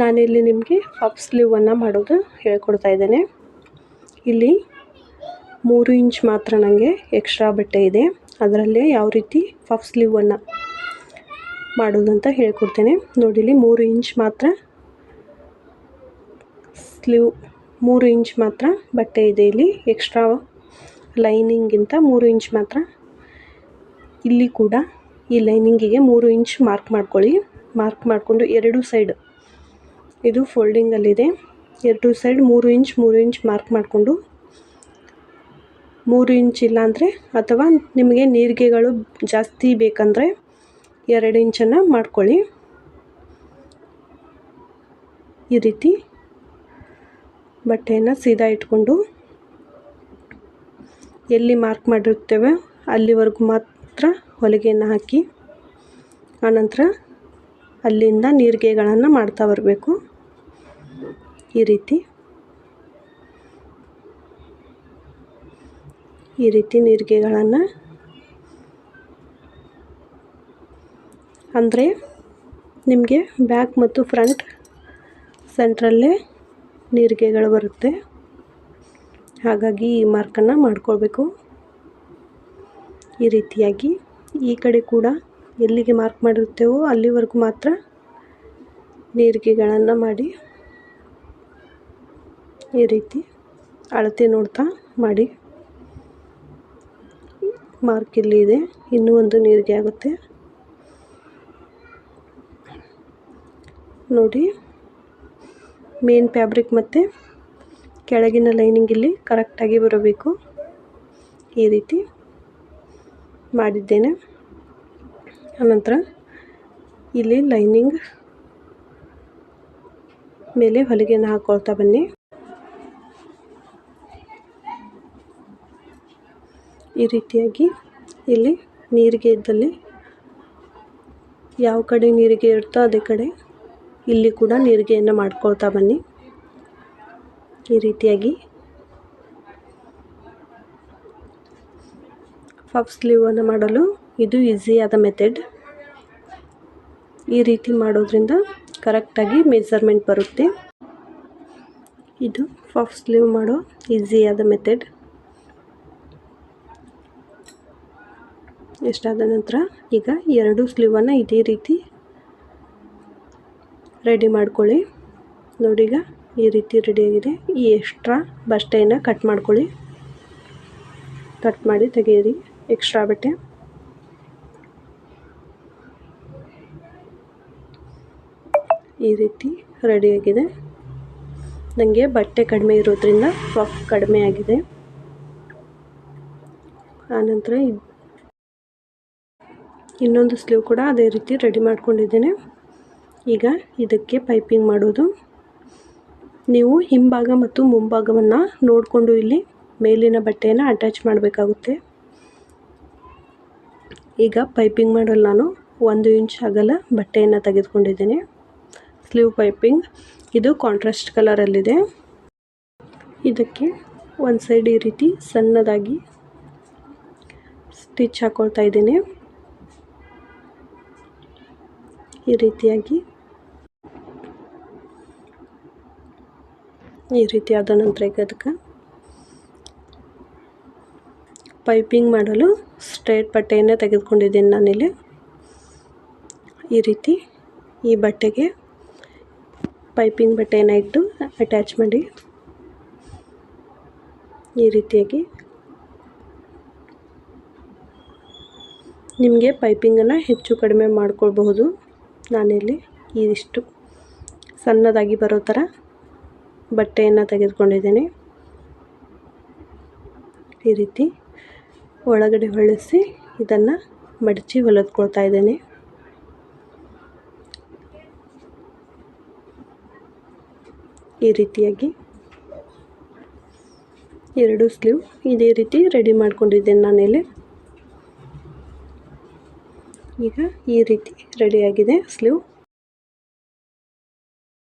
ನಾನಿಲ್ಲಿ ನಿಮಗೆ ಪಫ್ ಸ್ಲೀವನ್ನು ಮಾಡೋದು ಹೇಳ್ಕೊಡ್ತಾ ಇದ್ದೇನೆ. ಇಲ್ಲಿ ಮೂರು ಇಂಚ್ ಮಾತ್ರ ನನಗೆ ಎಕ್ಸ್ಟ್ರಾ ಬಟ್ಟೆ ಇದೆ. ಅದರಲ್ಲೇ ಯಾವ ರೀತಿ ಪಫ್ ಸ್ಲೀವನ್ನು ಮಾಡೋದಂತ ಹೇಳ್ಕೊಡ್ತೇನೆ. ನೋಡಿಲಿ ಮೂರು ಇಂಚ್ ಮಾತ್ರ ಸ್ಲೀವ್ ಮೂರು ಇಂಚ್ ಮಾತ್ರ ಬಟ್ಟೆ ಇದೆ ಇಲ್ಲಿ. ಎಕ್ಸ್ಟ್ರಾ ಲೈನಿಂಗಿಂತ ಮೂರು ಇಂಚ್ ಮಾತ್ರ. ಇಲ್ಲಿ ಕೂಡ ಈ ಲೈನಿಂಗಿಗೆ ಮೂರು ಇಂಚ್ ಮಾರ್ಕ್ ಮಾಡ್ಕೊಳ್ಳಿ. ಮಾರ್ಕ್ ಮಾಡಿಕೊಂಡು ಎರಡು ಸೈಡ್ ಇದು ಫೋಲ್ಡಿಂಗಲ್ಲಿದೆ ಎರಡು ಸೈಡ್ ಮೂರು ಇಂಚ್ ಮೂರು ಇಂಚ್ ಮಾರ್ಕ್ ಮಾಡಿಕೊಂಡು. ಮೂರು ಇಂಚ್ ಇಲ್ಲಾಂದರೆ ಅಥವಾ ನಿಮಗೆ ನೀರಿಗೆಗಳು ಜಾಸ್ತಿ ಬೇಕಂದರೆ ಎರಡು ಇಂಚನ್ನು ಮಾಡ್ಕೊಳ್ಳಿ. ಈ ರೀತಿ. ಬಟ್ಟೆಯನ್ನು ಸೀದಾ ಇಟ್ಕೊಂಡು ಎಲ್ಲಿ ಮಾರ್ಕ್ ಮಾಡಿರ್ತೇವೆ ಅಲ್ಲಿವರೆಗೂ ಮಾತ್ರ ಹೊಲಿಗೆಯನ್ನು ಹಾಕಿ. ಆನಂತರ ಅಲ್ಲಿಂದ ನೀರಿಗೆಗಳನ್ನು ಮಾಡ್ತಾ ಬರಬೇಕು. ಈ ರೀತಿ. ಈ ರೀತಿ ನೀರಿಗೆಗಳನ್ನು. ಅಂದರೆ ನಿಮಗೆ ಬ್ಯಾಕ್ ಮತ್ತು ಫ್ರಂಟ್, ಸೆಂಟ್ರಲ್ಲೇ ನೀರಿಗೆಗಳು ಬರುತ್ತೆ. ಹಾಗಾಗಿ ಈ ಮಾರ್ಕನ್ನು ಮಾಡ್ಕೊಳ್ಬೇಕು. ಈ ರೀತಿಯಾಗಿ ಈ ಕಡೆ ಕೂಡ ಎಲ್ಲಿಗೆ ಮಾರ್ಕ್ ಮಾಡಿರುತ್ತೇವೋ ಅಲ್ಲಿವರೆಗೂ ಮಾತ್ರ ನೀರಿಗೆಗಳನ್ನು ಮಾಡಿ ಈ ರೀತಿ ಅಳತೆ ನೋಡ್ತಾ ಮಾಡಿ. ಮಾರ್ಕ್ ಇಲ್ಲಿ ಇದೆ. ಇನ್ನೂ ಒಂದು ನೀರಿಗೆ ಆಗುತ್ತೆ. ನೋಡಿ ಮೇನ್ ಫ್ಯಾಬ್ರಿಕ್ ಮತ್ತು ಕೆಳಗಿನ ಲೈನಿಂಗ್ ಇಲ್ಲಿ ಕರೆಕ್ಟಾಗಿ ಬರಬೇಕು. ಈ ರೀತಿ ಮಾಡಿದ್ದೇನೆ. ಆನಂತರ ಇಲ್ಲಿ ಲೈನಿಂಗ್ ಮೇಲೆ ಹೊಲಿಗೆಯನ್ನು ಹಾಕ್ಕೊಳ್ತಾ ಬನ್ನಿ. ಈ ರೀತಿಯಾಗಿ ಇಲ್ಲಿ ನೀರಿಗೆ ಇದ್ದಲ್ಲಿ ಯಾವ ಕಡೆ ನೀರಿಗೆ ಇರುತ್ತೋ ಅದೇ ಕಡೆ ಇಲ್ಲಿ ಕೂಡ ನೀರಿಗೆಯನ್ನು ಮಾಡ್ಕೊಳ್ತಾ ಬನ್ನಿ. ಈ ರೀತಿಯಾಗಿ ಫಫ್ ಸ್ಲೀವನ್ನು ಮಾಡಲು ಇದು ಈಸಿಯಾದ ಮೆಥಡ್ ಈ ರೀತಿ ಮಾಡೋದ್ರಿಂದ ಕರೆಕ್ಟಾಗಿ ಮೆಜರ್ಮೆಂಟ್ ಬರುತ್ತೆ. ಇದು ಫಫ್ ಸ್ಲೀವ್ ಮಾಡೋ ಈಸಿಯಾದ ಮೆಥಡ್ ಎಷ್ಟಾದ ನಂತರ ಈಗ ಎರಡು ಸ್ಲೀವನ್ನು ಇದೇ ರೀತಿ ರೆಡಿ ಮಾಡ್ಕೊಳ್ಳಿ. ನೋಡಿ ಈಗ ಈ ರೀತಿ ರೆಡಿಯಾಗಿದೆ ಈ ಎಕ್ಸ್ಟ್ರಾ ಬಟ್ಟೆಯನ್ನು ಕಟ್ ಮಾಡ್ಕೊಳ್ಳಿ. ಕಟ್ ಮಾಡಿ ತೆಗೆಯಿರಿ. ಎಕ್ಸ್ಟ್ರಾ ಬಟ್ಟೆ. ಈ ರೀತಿ ರೆಡಿಯಾಗಿದೆ ನನಗೆ ಬಟ್ಟೆ ಕಡಿಮೆ ಇರೋದ್ರಿಂದ ಪಫ್ ಕಡಿಮೆ ಆಗಿದೆ. ಆನಂತರ ಇನ್ನೊಂದು ಸ್ಲೀವ್ ಕೂಡ ಅದೇ ರೀತಿ ರೆಡಿ ಮಾಡ್ಕೊಂಡಿದ್ದೇನೆ. ಈಗ ಇದಕ್ಕೆ ಪೈಪಿಂಗ್ ಮಾಡೋದು. ನೀವು ಹಿಂಭಾಗ ಮತ್ತು ಮುಂಭಾಗವನ್ನು ನೋಡಿಕೊಂಡು ಇಲ್ಲಿ ಮೇಲಿನ ಬಟ್ಟೆಯನ್ನು ಅಟ್ಯಾಚ್ ಮಾಡಬೇಕಾಗುತ್ತೆ. ಈಗ ಪೈಪಿಂಗ್ ಮಾಡಲು ನಾನು ಒಂದು ಇಂಚ್ ಅಗಲ ಬಟ್ಟೆಯನ್ನು ತೆಗೆದುಕೊಂಡಿದ್ದೇನೆ. Sleeve piping. ಇದು ಕಾಂಟ್ರಾಸ್ಟ್ ಕಲರಲ್ಲಿದೆ ಇದಕ್ಕೆ ಒಂದು ಸೈಡ್ ಈ ರೀತಿ ಸಣ್ಣದಾಗಿ ಸ್ಟಿಚ್ ಹಾಕೊಳ್ತಾ ಇದ್ದೀನಿ. ಈ ರೀತಿಯಾಗಿ ಈ ರೀತಿ ಆದ ನಂತರ ಈಗ ಅದಕ್ಕೆ ಪೈಪಿಂಗ್ ಮಾಡಲು ಸ್ಟ್ರೈಟ್ ಬಟ್ಟೆಯನ್ನೇ ತೆಗೆದುಕೊಂಡಿದ್ದೀನಿ ನಾನಿಲ್ಲಿ. ಈ ರೀತಿ ಈ ಬಟ್ಟೆಗೆ ಪೈಪಿಂಗ್ ಬಟ್ಟೆಯನ್ನು ಇಟ್ಟು ಅಟ್ಯಾಚ್ ಮಾಡಿ ಈ ರೀತಿಯಾಗಿ ನಿಮಗೆ ಪೈಪಿಂಗನ್ನು ಹೆಚ್ಚು ಕಡಿಮೆ ಮಾಡ್ಕೊಳ್ಬಹುದು. ನಾನಿಲ್ಲಿ ಇದಿಷ್ಟು ಸಣ್ಣದಾಗಿ ಬರೋ ಥರ ಬಟ್ಟೆಯನ್ನು ತೆಗೆದುಕೊಂಡಿದ್ದೇನೆ. ಈ ರೀತಿ ಒಳಗಡೆ ಹೊಳಿಸಿ ಇದನ್ನು ಮಡಚಿ ಹೊಲಿದ್ಕೊಳ್ತಾ ಇದ್ದೇನೆ. ಈ ರೀತಿಯಾಗಿ ಎರಡು ಸ್ಲೀವ್ ಇದೇ ರೀತಿ ರೆಡಿ ಮಾಡ್ಕೊಂಡಿದ್ದೇನೆ ನಾನಿಲ್ಲಿ. ಈಗ ಈ ರೀತಿ ರೆಡಿಯಾಗಿದೆ ಸ್ಲೀವ್.